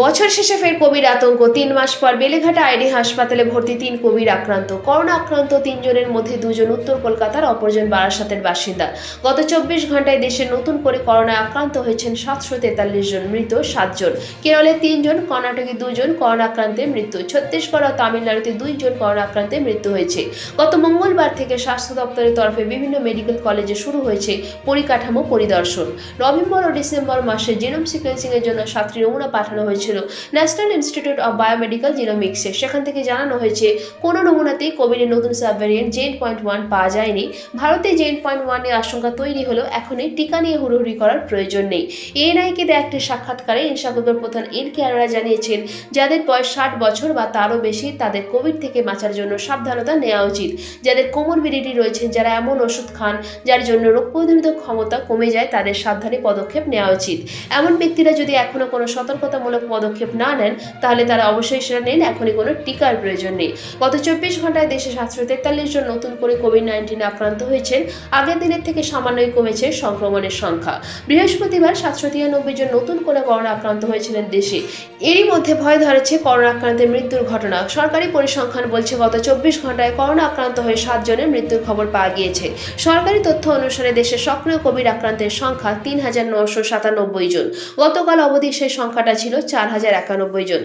বছর শেষে ফের কোভিড আতঙ্ক। তিন মাস পর বেলেঘাটা আইডি হাসপাতালে ভর্তি তিন কোভিড আক্রান্ত। করোনা আক্রান্ত তিনজনের মধ্যে দুজন উত্তর কলকাতার, অপরজন বারাসাতের বাসিন্দা। গত চব্বিশ ঘন্টায় দেশে নতুন করে করোনায় আক্রান্ত হয়েছেন সাতশো তেতাল্লিশ জন, মৃত সাতজন। কেরলে তিনজন, কর্ণাটকে দুজন করোনা আক্রান্তে মৃত্যু। ছত্তিশগড় ও তামিলনাড়ুতে দুইজন করোনা আক্রান্তে মৃত্যু হয়েছে। গত মঙ্গলবার থেকে স্বাস্থ্য দপ্তরের তরফে বিভিন্ন মেডিকেল কলেজে শুরু হয়েছে পরিকাঠামো পরিদর্শন। নভেম্বর ও ডিসেম্বর মাসে জিনোম সিকোয়েন্সিং এর জন্য সাতটি নমুনা পাঠানো হয়েছিল ন্যাশনাল ইনস্টিটিউট অব বায়োমেডিক্যাল জিনোমিক্সে সেখান থেকে জানানো হয়েছে, কোনো নমুনাতেই কোভিডের নতুন সাবভ্যারিয়েন্ট জেন পয়েন্ট ওয়ান পাওয়া যায়নি। ভারতে জেন পয়েন্ট ওয়ানের আশঙ্কা তৈরি হলেও এখনই টিকা নিয়ে হুড়োহুড়ি করার প্রয়োজন নেই। এএনআইকে দেয়া একটি সাক্ষাৎকারে ইনসাগরের প্রধান ইন কেয়াররা জানিয়েছেন, যাদের বয়স ষাট বছর বা তারও বেশি, তাদের কোভিড থেকে বাঁচার জন্য সাবধানতা নেওয়া উচিত। যাদের কোমরবিডিটি রয়েছেন যারা এমন ওষুধ খান, যার জন্য রোগ প্রতিরোধক ক্ষমতা কমে যায়, তাদের সাবধানে পদক্ষেপ নেওয়া উচিত। এমন ব্যক্তিরা যদি এখনও কোনো সতর্কতামূলক পদক্ষেপ না নেন, তাহলে তারা অবশ্যই সেটা নেন, এখনই কোনো টিকার প্রয়োজন নেই। গত চব্বিশ ঘন্টায় দেশে সাতশো তেতাল্লিশ জন নতুন করে কোভিড নাইন্টিনে আক্রান্ত হয়েছেন। আগের দিনের থেকে সামান্যই কমেছে সংক্রমণের সংখ্যা। বৃহস্পতিবার সাতশো তিরানব্বই জন নতুন করে করোনা আক্রান্ত হয়েছিলেন দেশে। এরই মধ্যে ভয় ধরেছে করোনা আক্রান্তের মৃত্যুর ঘটনা। সরকারি পরিসংখ্যান বলছে, গত চব্বিশ ঘন্টায় করোনা আক্রান্ত হয়ে সাতজনের মৃত্যুর খবর পাওয়া গিয়েছে। সরকারি তথ্য অনুসারে দেশে সক্রিয় কোভিড আক্রান্তের সংখ্যা তিন হাজার নশো সাতানব্বই জন। গতকাল অবধি সেই সংখ্যাটা ছিল চার হাজার একানব্বই জন।